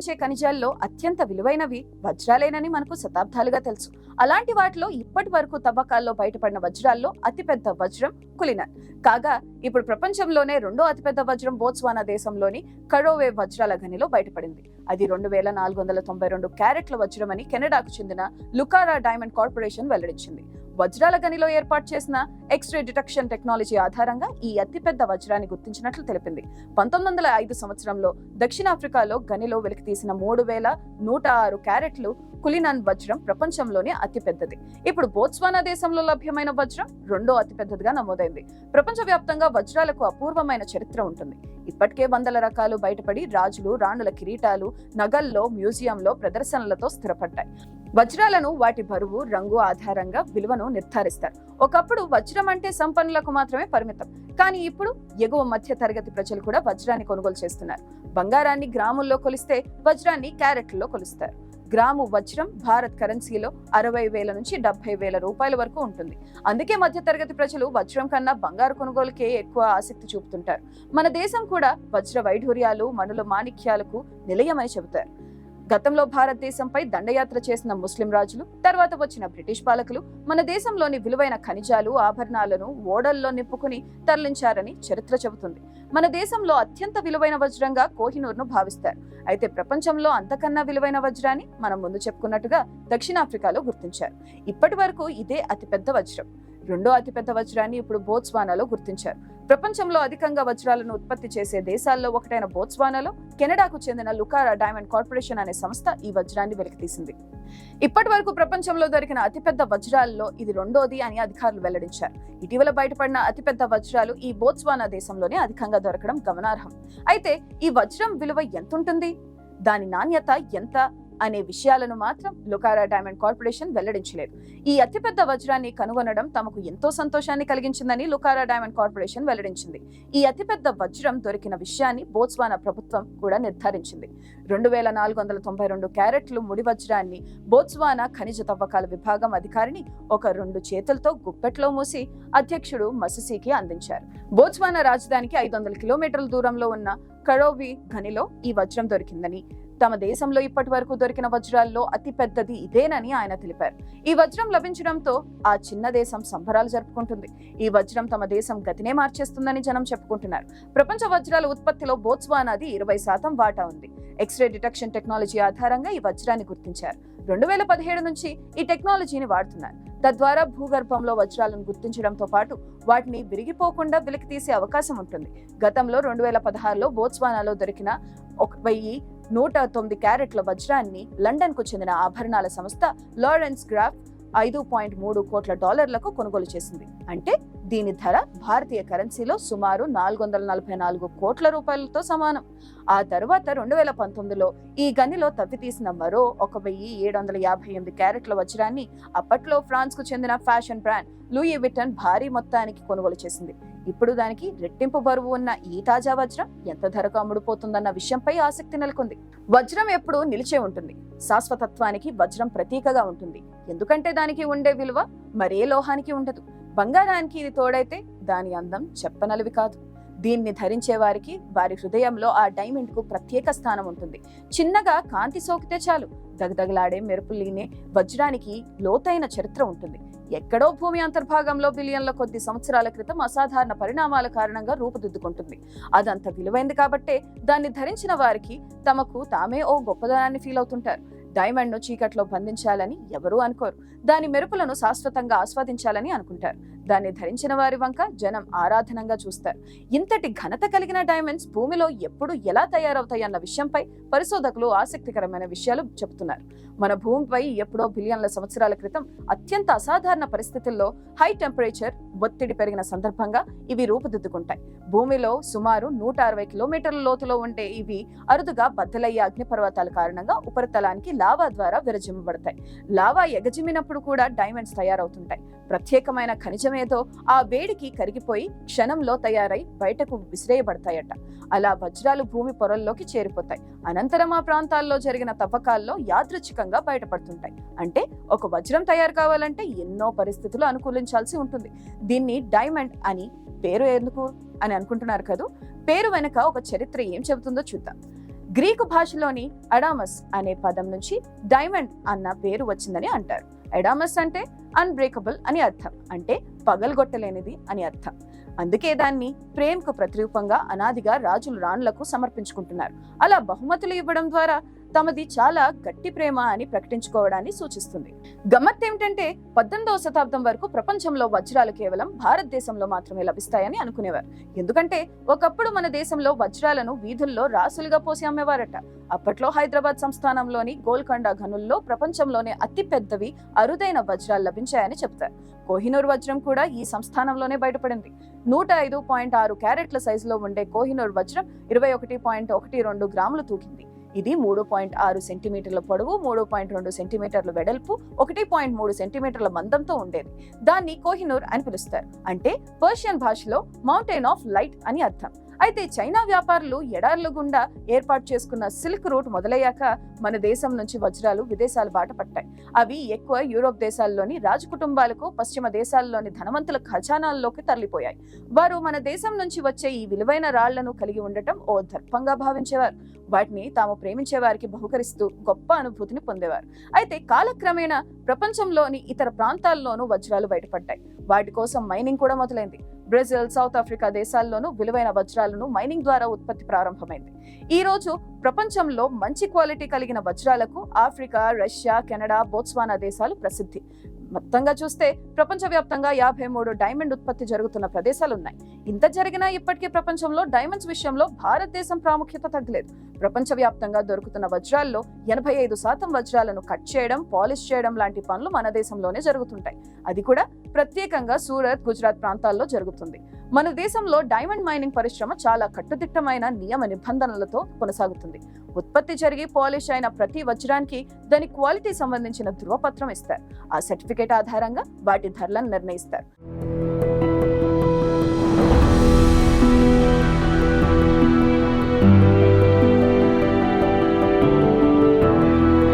లభించే ఖనిజాల్లో అత్యంత విలువైనవి వజ్రాలేనని మనకు శతాబ్దాలుగా తెలుసు. అలాంటి వాటిలో ఇప్పటి వరకు తవ్వకాల్లో బయటపడిన వజ్రాల్లో అతిపెద్ద వజ్రం కులినన్ కాగా ఇప్పుడు ప్రపంచంలోనే రెండో అతిపెద్ద వజ్రం బోత్స్వానా దేశంలోని కడోవే వజ్రాల గనిలో బయటపడింది. అది రెండు వేల నాలుగు వందల తొంభై రెండు క్యారెట్ల వజ్రం అని కెనడాకు చెందిన లుకారా డైమండ్ కార్పొరేషన్ వెల్లడించింది. వజ్రాల గనిలో ఏర్పాటు చేసిన ఎక్స్రే డిటెక్షన్ టెక్నాలజీ ఆధారంగా ఈ అతిపెద్ద వజ్రాన్ని గుర్తించినట్లు తెలిపింది. పంతొమ్మిది వందల ఐదు సంవత్సరంలో దక్షిణాఫ్రికాలో గనిలో వెలికితీసిన మూడు వేల నూట ఆరు క్యారెట్లు కులినన్ వజ్రం ప్రపంచంలోనే అతిపెద్దది. ఇప్పుడు బోత్స్వానా దేశంలో లభ్యమైన వజ్రం రెండో అతిపెద్దదిగా నమోదైంది. ప్రపంచవ్యాప్తంగా వజ్రాలకు అపూర్వమైన చరిత్ర ఉంటుంది. ఇప్పటికే వందల రకాలు బయటపడి రాజులు రాణుల కిరీటాలు నగల్లో మ్యూజియంలో ప్రదర్శనలతో స్థిరపడ్డాయి. వజ్రాలను వాటి బరువు రంగు ఆధారంగా విలువను నిర్ధారిస్తారు. ఒకప్పుడు వజ్రం అంటే సంపన్నులకు మాత్రమే పరిమితం. కానీ ఇప్పుడు ఎగువ మధ్య తరగతి ప్రజలు కూడా వజ్రాన్ని కొనుగోలు చేస్తున్నారు. బంగారాన్ని గ్రాముల్లో కొలిస్తే వజ్రాన్ని క్యారెట్లలో కొలుస్తారు. గ్రాము వజ్రం భారత్ కరెన్సీలో అరవై వేల నుంచి డెబ్బై వేల రూపాయల వరకు ఉంటుంది. అందుకే మధ్య తరగతి ప్రజలు వజ్రం కన్నా బంగారు కొనుగోలుకే ఎక్కువ ఆసక్తి చూపుతుంటారు. మన దేశం కూడా వజ్ర వైఢూర్యాలు మనుల మాణిక్యాలకు నిలయమని చెబుతారు. గతంలో భారతదేశంపై దండయాత్ర చేసిన ముస్లిం రాజులు తర్వాత వచ్చిన బ్రిటిష్ పాలకులు మన దేశంలోని విలువైన ఖనిజాలు ఆభరణాలను ఓడల్లో నిప్పుకుని తరలించారని చరిత్ర చెబుతుంది. మన దేశంలో అత్యంత విలువైన వజ్రంగా కోహినూర్ను భావిస్తారు. అయితే ప్రపంచంలో అంతకన్నా విలువైన వజ్రాన్ని మనం ముందు చెప్పుకున్నట్టుగా దక్షిణాఫ్రికాలో గుర్తించారు. ఇప్పటి వరకు ఇదే అతిపెద్ద వజ్రం. రెండో అతిపెద్ద వజ్రాన్ని ఇప్పుడు బోత్స్వానాలో గుర్తించారు. ప్రపంచంలో అధికంగా వజ్రాలను ఉత్పత్తి చేసే దేశాల్లో ఒకటైన బోత్స్వానాలో కెనడాకు చెందిన లుకారా డైమండ్ కార్పొరేషన్ అనే సంస్థ ఈ వజ్రాన్ని వెలికితీసింది. ఇప్పటి వరకు ప్రపంచంలో దొరికిన అతిపెద్ద వజ్రాల్లో ఇది రెండోది అని అధికారులు వెల్లడించారు. ఇటీవల బయటపడిన అతిపెద్ద వజ్రాలు ఈ బోత్స్వానా దేశంలోనే అధికంగా దొరకడం గమనార్హం. అయితే ఈ వజ్రం విలువ ఎంత ఉంటుంది దాని నాణ్యత ఎంత? అనే విషయాలను మాత్రం లుకారా డైమండ్ కార్పొరేషన్ వెల్లడించలేదు. ఈ అతిపెద్ద వజ్రాన్ని కనుగొనడం తమకు ఎంతో సంతోషాన్ని కలిగించిందని లుకారా డైమండ్ కార్పొరేషన్ వెల్లడించింది. ఈ అతిపెద్ద వజ్రం దొరికిన విషయాన్ని బోత్స్వానా ప్రభుత్వం కూడా నిర్ధారించింది. రెండు వేల నాలుగు వందల తొంభై రెండు క్యారెట్లు ముడి వజ్రాన్ని బోత్స్వానా ఖనిజ తవ్వకాల విభాగం అధికారిని ఒక రెండు చేతులతో గుప్పెట్లో మూసి అధ్యక్షుడు మసిసికి అందించారు. బోత్స్వానా రాజధానికి ఐదు వందల కిలోమీటర్ల దూరంలో ఉన్న కడోవి ఖనిలో ఈ వజ్రం దొరికిందని తమ దేశంలో ఇప్పటి వరకు దొరికిన వజ్రాల్లో అతి పెద్దది ఇదేనని ఆయన తెలిపారు. ఈ వజ్రం లభించడంతో ఆ చిన్న దేశం సంబరాలు జరుపుకుంటుంది. ఈ వజ్రం తమ దేశం గతినే మార్చేస్తుందని జనం చెప్పుకుంటున్నారు. ప్రపంచ వజ్రాల ఉత్పత్తిలో బోత్స్వానాది ఇరవై శాతం వాటా ఉంది. ఎక్స్రే డిటెక్షన్ టెక్నాలజీ ఆధారంగా ఈ వజ్రాన్ని గుర్తించారు. రెండు వేల పదిహేడు నుంచి ఈ టెక్నాలజీని వాడుతున్నారు. తద్వారా భూగర్భంలో వజ్రాలను గుర్తించడంతో పాటు వాటిని విరిగిపోకుండా వెలికి తీసే అవకాశం ఉంటుంది. గతంలో రెండు వేల పదహారులో బోత్స్వానాలో దొరికిన ఒక వెయ్యి నూట తొమ్మిది క్యారెట్ల వజ్రాన్ని లండన్కు చెందిన ఆభరణాల సంస్థ లారెన్స్ గ్రాఫ్ ఐదు పాయింట్ మూడు కోట్ల డాలర్లకు కొనుగోలు చేసింది. అంటే దీని ధర భారతీయ కరెన్సీలో సుమారు నాలుగు వందల నలభై నాలుగు కోట్ల రూపాయలతో సమానం. ఆ తర్వాత రెండు వేల పంతొమ్మిదిలో ఈ గనిలో తవ్వి తీసిన మరో ఒక వెయ్యి ఏడు వందల యాభై ఎనిమిది క్యారెట్ల వజ్రాన్ని అప్పట్లో ఫ్రాన్స్కు చెందిన ఫ్యాషన్ బ్రాండ్ లూయి విటన్ భారీ మొత్తానికి కొనుగోలు చేసింది. ఇప్పుడు దానికి రెట్టింపు బరువు ఉన్న ఈ తాజా వజ్రం ఎంత ధరకు అమ్ముడుపోతుందన్న విషయంపై ఆసక్తి నెలకొంది. వజ్రం ఎప్పుడూ నిలిచే ఉంటుంది. శాశ్వతత్వానికి వజ్రం ప్రతీకగా ఉంటుంది. ఎందుకంటే దానికి ఉండే విలువ మరే లోహానికి ఉండదు. బంగారానికి ఇది తోడైతే దాని అందం చెప్పనలివి కాదు. దీన్ని ధరించే వారికి వారి హృదయంలో ఆ డైమండ్కు ప్రత్యేక స్థానం ఉంటుంది. చిన్నగా కాంతి సోకితే చాలు దగదగలాడే మెరుపులీనే వజ్రానికి లోతైన చరిత్ర ఉంటుంది. ఎక్కడో భూమి అంతర్భాగంలో బిలియన్ల కొద్ది సంవత్సరాల క్రితం అసాధారణ పరిణామాల కారణంగా రూపుదిద్దుకుంటుంది. అదంత విలువైంది కాబట్టే దాన్ని ధరించిన వారికి తమకు తామే ఓ గొప్పదనాన్ని ఫీల్ అవుతుంటారు. డైమండ్ను చీకట్లో బంధించాలని ఎవరూ అనుకోరు. దాని మెరుపులను శాశ్వతంగా ఆస్వాదించాలని అనుకుంటారు. దాన్ని ధరించిన వారి వంక జనం ఆరాధనంగా చూస్తారు. ఇంతటి ఘనత కలిగిన డైమండ్స్ భూమిలో ఎప్పుడు ఎలా తయారవుతాయన్న విషయంపై పరిశోధకులు ఆసక్తికరమైన విషయాలు చెబుతున్నారు. మన భూమిపై ఎప్పుడో బిలియన్ల సంవత్సరాల క్రితం అత్యంత అసాధారణ పరిస్థితుల్లో హై టెంపరేచర్ ఒత్తిడి పెరిగిన సందర్భంగా ఇవి రూపుదిద్దుకుంటాయి. భూమిలో సుమారు నూట అరవై కిలోమీటర్ల లోతులో ఉండే ఇవి అరుదుగా బద్దలయ్యే అగ్నిపర్వతాల కారణంగా ఉపరితలానికి లావా ద్వారా విరజిమ్మబడతాయి లావా ఎగజిమినప్పుడు కూడా డైమండ్స్ తయారవుతుంటాయి. ప్రత్యేకమైన నిజమేదో ఆ వేడికి కరిగిపోయి క్షణంలో తయారై బయటకు విసిరేయబడతాయట. అలా వజ్రాలు భూమి పొరల్లోకి చేరిపోతాయి. అనంతరం ఆ ప్రాంతాల్లో జరిగిన తవ్వకాల్లో యాదృచ్ఛికంగా బయటపడుతుంటాయి. అంటే ఒక వజ్రం తయారు కావాలంటే ఎన్నో పరిస్థితులు అనుకూలించాల్సి ఉంటుంది. దీన్ని డైమండ్ అని పేరు ఎందుకు అని అనుకుంటున్నారు కదూ? పేరు వెనుక ఒక చరిత్ర ఏం చెబుతుందో చూద్దాం. గ్రీకు భాషలోని అడామస్ అనే పదం నుంచి డైమండ్ అన్న పేరు వచ్చిందని అంటారు. ఎడామస్ అంటే అన్బ్రేకబుల్ అని అర్థం. అంటే పగలగొట్టలేనిది అని అర్థం. అందుకే దాన్ని ప్రేమకు ప్రతిరూపంగా అనాదిగా రాజులు రాణులకు సమర్పించుకుంటున్నారు. అలా బహుమతులు ఇవ్వడం ద్వారా తమది చాలా గట్టి ప్రేమ అని ప్రకటించుకోవడాన్ని సూచిస్తుంది. గమ్మత్ ఏమిటంటే పద్దెనిమిదవ శతాబ్దం వరకు ప్రపంచంలో వజ్రాలు కేవలం భారతదేశంలో మాత్రమే లభిస్తాయని అనుకునేవారు. ఎందుకంటే ఒకప్పుడు మన దేశంలో వజ్రాలను వీధుల్లో రాసులుగా పోసి అమ్మేవారట. అప్పట్లో హైదరాబాద్ సంస్థానంలోని గోల్కొండ గనుల్లో ప్రపంచంలోనే అతి పెద్దవి అరుదైన వజ్రాలు లభించాయని చెప్తారు. కోహినూర్ వజ్రం కూడా ఈ సంస్థానంలోనే బయటపడింది. నూట ఐదు పాయింట్ ఆరు క్యారెట్ల సైజులో ఉండే కోహినూర్ వజ్రం ఇరవై ఒకటి పాయింట్ ఒకటి రెండు గ్రాములు తూకింది. ఇది మూడు పాయింట్ ఆరు సెంటీమీటర్ల పొడవు మూడు పాయింట్ రెండు సెంటీమీటర్ల వెడల్పు ఒకటి పాయింట్ మూడు సెంటీమీటర్ల మందంతో ఉండేది. దాన్ని కోహినూర్ అని పిలుస్తారు. అంటే పర్షియన్ భాషలో మౌంటైన్ ఆఫ్ లైట్ అని అర్థం. అయితే చైనా వ్యాపారులు ఎడార్లు గుండా ఏర్పాటు చేసుకున్న సిల్క్ రూట్ మొదలయ్యాక మన దేశం నుంచి వజ్రాలు విదేశాల బాట పట్టాయి. అవి ఎక్కువ యూరోప్ దేశాల్లోని రాజు కుటుంబాలకు పశ్చిమ దేశాల్లోని ధనవంతుల ఖజానాల్లోకి తరలిపోయాయి. వారు మన దేశం నుంచి వచ్చే ఈ విలువైన రాళ్ళను కలిగి ఉండటం ఓ దర్పంగా భావించేవారు. వాటిని తాము ప్రేమించే వారికి బహుకరిస్తూ గొప్ప అనుభూతిని పొందేవారు. అయితే కాలక్రమేణా ప్రపంచంలోని ఇతర ప్రాంతాల్లోనూ వజ్రాలు బయటపడ్డాయి. వాటి కోసం మైనింగ్ కూడా మొదలైంది. బ్రెజిల్ సౌత్ ఆఫ్రికా దేశాల్లోనూ విలువైన వజ్రాలను మైనింగ్ ద్వారా ఉత్పత్తి ప్రారంభమైంది. ఈ రోజు ప్రపంచంలో మంచి క్వాలిటీ కలిగిన వజ్రాలకు ఆఫ్రికా రష్యా కెనడా బోత్స్వానా దేశాలు ప్రసిద్ధి. మొత్తంగా చూస్తే ప్రపంచవ్యాప్తంగా యాభై మూడు డైమండ్ ఉత్పత్తి జరుగుతున్న ప్రదేశాలు ఉన్నాయి ఇంత జరిగినా ఇప్పటికీ ప్రపంచంలో డైమండ్స్ విషయంలో భారతదేశం ప్రాముఖ్యత తగ్గలేదు. ప్రపంచవ్యాప్తంగా దొరుకుతున్న వజ్రాల్లో ఎనభై ఐదు శాతం వజ్రాలను కట్ చేయడం పాలిష్ చేయడం లాంటి పనులు మన దేశంలోనే జరుగుతుంటాయి. అది కూడా ప్రత్యేకంగా సూరత్ గుజరాత్ ప్రాంతాల్లో జరుగుతుంది. మన దేశంలో డైమండ్ మైనింగ్ పరిశ్రమ చాలా కట్టుదిట్టమైన నియమ నిబంధనలతో కొనసాగుతుంది. ఉత్పత్తి జరిగి పాలిష్ అయిన ప్రతి వజ్రానికి దాని క్వాలిటీ సంబంధించిన ధృవపత్రం ఇస్తారు. ఆ సర్టిఫికేట్ ఆధారంగా వాటి ధరలను నిర్ణయిస్తారు.